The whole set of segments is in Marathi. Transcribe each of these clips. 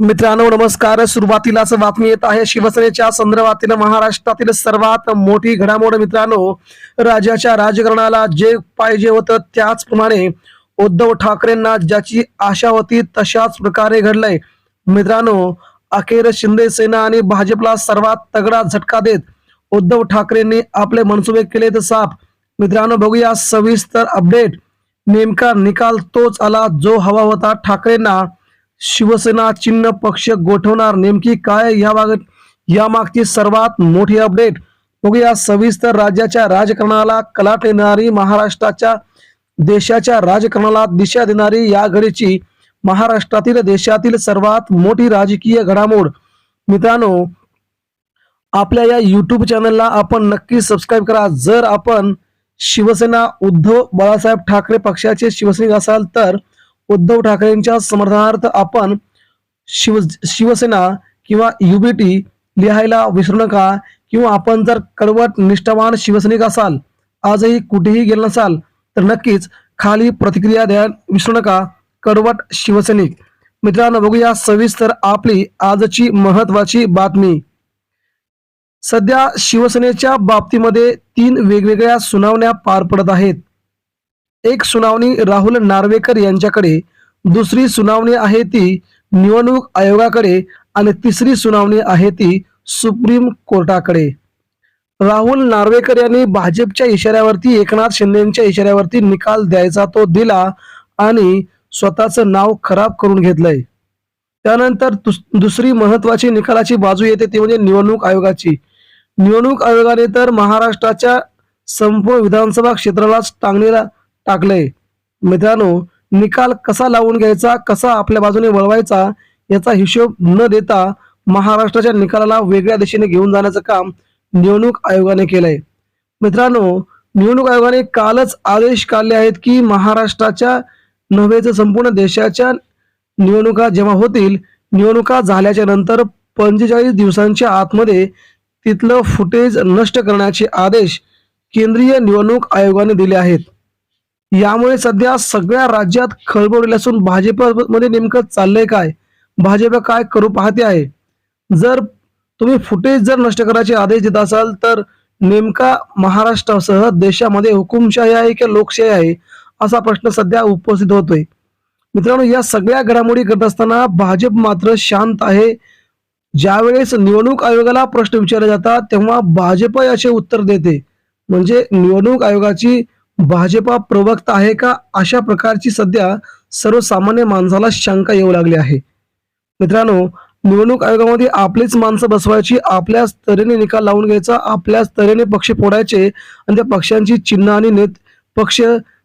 मित्रांनो नमस्कार. सुरुवातीलाच बातमी येत आहे शिवसेनेच्या संदर्भातील महाराष्ट्रातील सर्वात मोठी घडामोड मित्रांनो राज्याच्या राजकारणाला जे पाहिजे होतं त्याचप्रमाणे उद्धव ठाकरेंना ज्याची आशा होती तशाच प्रकारे घडलंय. मित्रांनो अखेर शिंदे सेना आणि भाजपला सर्वात तगडा झटका देत उद्धव ठाकरेंनी आपले मनसुबे केलेत साफ. मित्रांनो बघूया सविस्तर अपडेट. नेमका निकाल तोच आला जो हवा होता ठाकरेंना. शिवसेना चिन्ह पक्ष गोठवणार. नेमकी काय या बाबत यामागची सर्वात मोठी अपडेट बघूया सविस्तर राज्याच्या राजकारणाला कलाट येणारी महाराष्ट्राच्या देशाच्या राजकारणाला दिशा देणारी या घडीची महाराष्ट्रातील देशातील सर्वात मोठी राजकीय घडामोड. मित्रांनो आपल्या या युट्यूब चॅनलला आपण नक्की सबस्क्राईब करा. जर आपण शिवसेना उद्धव बाळासाहेब ठाकरे पक्षाचे शिवसैनिक असाल तर उद्धव ठाकरेंच्या समर्थनार्थ आपण शिव शिवसेना किंवा युबीटी लिहायला विसरू नका किंवा आपण जर कडवट निष्ठावान शिवसैनिक असाल आजही कुठेही गेला नसाल तर नक्कीच खाली प्रतिक्रिया द्या विसरू नका कडवट शिवसैनिक. मित्रांनो बघूया सविस्तर आपली आजची महत्वाची बातमी. सध्या शिवसेनेच्या बाबतीमध्ये तीन वेगवेगळ्या सुनावण्या पार पडत आहेत. एक सुनावणी राहुल नार्वेकर यांच्याकडे दुसरी सुनावणी आहे ती निवडणूक आयोगाकडे आणि तिसरी सुनावणी आहे ती सुप्रीम कोर्टाकडे. राहुल नार्वेकर यांनी भाजपच्या इशाऱ्यावरती एकनाथ शिंदेच्या इशाऱ्यावरती निकाल द्यायचा तो दिला आणि स्वतःचं नाव खराब करून घेतलंय. त्यानंतर दुस- दुसरी महत्वाची निकालाची बाजू येते ती म्हणजे निवडणूक आयोगाची. निवडणूक आयोगाने तर महाराष्ट्राच्या संपूर्ण विधानसभा क्षेत्रालाच टांगणीला टाकलंय. मित्रांनो निकाल कसा लावून घ्यायचा कसा आपल्या बाजूने वळवायचा याचा हिशोब न देता महाराष्ट्राच्या निकालाला वेगळ्या दिशेने घेऊन जाण्याचं काम निवडणूक आयोगाने केलंय. मित्रांनो निवडणूक आयोगाने कालच आदेश काढले आहेत की महाराष्ट्राच्या नव्हे संपूर्ण देशाच्या निवडणुका जेव्हा होतील निवडणुका झाल्याच्यानंतर पंचेचाळीस दिवसांच्या आतमध्ये तिथलं फुटेज नष्ट करण्याचे आदेश केंद्रीय निवडणूक आयोगाने दिले आहेत. यामुळे सध्या सगळ्या राज्यात खळबळ असून भाजपमध्ये नेमकं चाललंय काय? भाजप काय करू पाहते आहे? जर तुम्ही फुटेज जर नष्ट करायचे आदेश देत असाल तर नेमका महाराष्ट्रासह देशामध्ये हुकुमशाही आहे की लोकशाही आहे असा प्रश्न सध्या उपस्थित होतोय. मित्रांनो या सगळ्या घडामोडी करत असताना भाजप मात्र शांत आहे. ज्यावेळेस निवडणूक आयोगाला प्रश्न विचारले जातात तेव्हा भाजप याचे उत्तर देते. म्हणजे निवडणूक आयोगाची भाजपा प्रवक्ता आहे का? अशा प्रकारची सध्या सर्वसामान्य माणसाला शंका येऊ लागली आहे. मित्रांनो निवडणूक आयोगामध्ये आपलीच माणसं बसवायची आपल्याच तऱ्हेने निकाल लावून घ्यायचा आपल्याच तऱ्हेने पक्ष फोडायचे आणि त्या पक्षांची चिन्ह आणि नेत पक्ष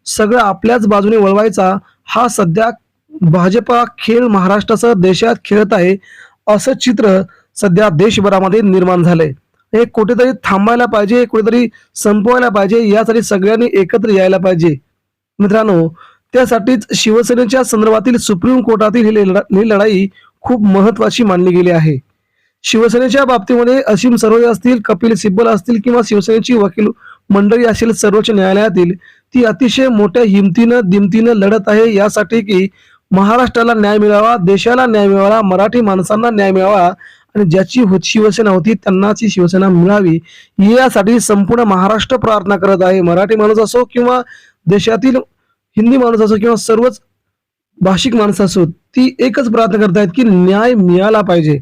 सगळं आपल्याच बाजूने वळवायचा हा सध्या भाजपा खेळ महाराष्ट्रासह देशात खेळत आहे असं चित्र सध्या देशभरामध्ये निर्माण झालंय. हे कुठेतरी थांबायला पाहिजे कुठेतरी संपवायला पाहिजे यासाठी सगळ्यांनी एकत्र यायला पाहिजे. मित्रांनो त्यासाठीच शिवसेनेच्या संदर्भातील सुप्रीम कोर्टातील ही लढाई खूप महत्वाची मानली गेली आहे. शिवसेनेच्या बाबतीमध्ये असीम सरोदे असतील कपिल सिब्बल असतील किंवा शिवसेनेची वकील मंडळी असेल सर्वोच्च न्यायालयातील ती अतिशय मोठ्या हिमतीनं दिमतीनं लढत आहे. यासाठी की महाराष्ट्राला न्याय मिळावा देशाला न्याय मिळावा मराठी माणसांना न्याय मिळावा आणि ज्याची हो- शिवसेना होती त्यांनाच ही शिवसेना मिळावी यासाठी संपूर्ण महाराष्ट्र प्रार्थना करत आहे. मराठी माणूस असो किंवा देशातील हिंदी माणूस असो किंवा सर्वच भाषिक माणसं असो ती एकच प्रार्थना करत आहेत की न्याय मिळाला पाहिजे.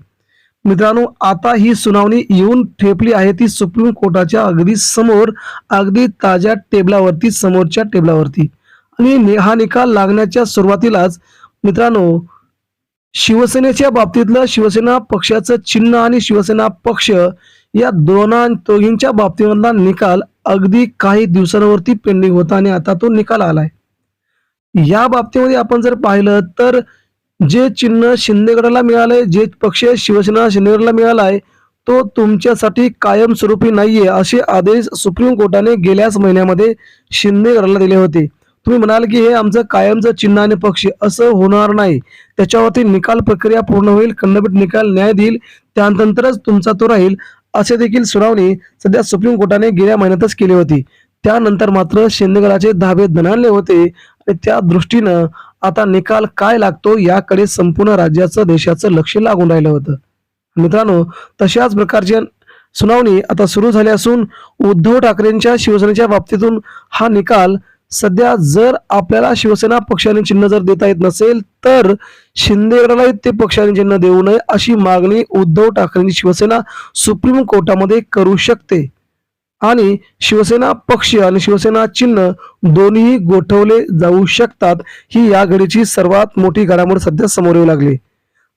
मित्रांनो आता ही सुनावणी येऊन ठेपली आहे ती सुप्रीम कोर्टाच्या अगदी समोर अगदी ताज्या टेबलावरती समोरच्या टेबलावरती. आणि हा निकाल लागण्याच्या सुरुवातीलाच मित्रांनो शिवसेनेच्या बाबतीतलं शिवसेना पक्षाचं चिन्ह आणि शिवसेना पक्ष या दोना दोघींच्या बाबतीमधला निकाल अगदी काही दिवसांवरती पेंडिंग होता आणि आता तो निकाल आलाय. या बाबतीमध्ये आपण जर पाहिलं तर जे चिन्ह शिंदेगडाला मिळालंय जे पक्ष शिवसेना शिंदेगडला मिळालाय तो तुमच्यासाठी कायमस्वरूपी नाहीये असे आदेश सुप्रीम कोर्टाने गेल्याच महिन्यामध्ये शिंदेगडाला दिले होते. तुम्ही म्हणाल की हे आमचं कायमचं चिन्ह आणि पक्ष असं होणार नाही त्याच्यावरती निकाल प्रक्रिया पूर्ण होईल खंडपीठ निकाल न्याय देईल त्यानंतरच तुमचा तो राहील असे देखील सुनावणी सध्या सुप्रीम कोर्टाने गेल्या महिन्यातच केली होती. त्यानंतर मात्र शिंदेगडाचे धाबे दणाणले होते आणि त्या दृष्टीनं आता निकाल काय लागतो याकडे संपूर्ण राज्याचं देशाचं लक्ष लागून राहिलं होतं. मित्रांनो तशाच प्रकारची सुनावणी आता सुरू झाली असून उद्धव ठाकरेंच्या शिवसेनेच्या बाबतीतून हा निकाल सध्या जर आपल्याला शिवसेना पक्षाने चिन्ह जर देता येत नसेल तर शिंदे ते पक्षाने चिन्ह देऊ नये अशी मागणी उद्धव ठाकरेंची शिवसेना सुप्रीम कोर्टामध्ये करू शकते. आणि शिवसेना पक्ष आणि शिवसेना चिन्ह दोन्ही गोठवले जाऊ शकतात ही या घडीची सर्वात मोठी घडामोड सध्या समोर येऊ लागली.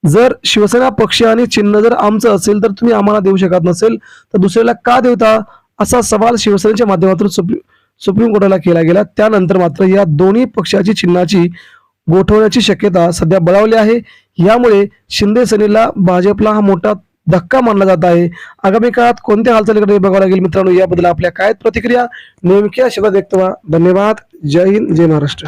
जर शिवसेना पक्ष आणि चिन्ह जर आमचं असेल तर तुम्ही आम्हाला देऊ शकत नसेल तर दुसऱ्याला का देवता असा सवाल शिवसेनेच्या माध्यमातून सुप्रीम सुप्रीम कोर्टाला केला गेला. त्यानंतर मात्र या दोन्ही पक्षाची चिन्हाची गोठवण्याची शक्यता सध्या बळावली आहे. यामुळे शिंदे सेनेला भाजपला हा मोठा धक्का मानला जात आहे. आगामी काळात कोणत्या हालचालीकडे बघावं लागेल मित्रांनो? याबद्दल आपल्या काय प्रतिक्रिया? नेमक्या शब्दात व्यक्त व्हा. धन्यवाद. जय हिंद. जय महाराष्ट्र.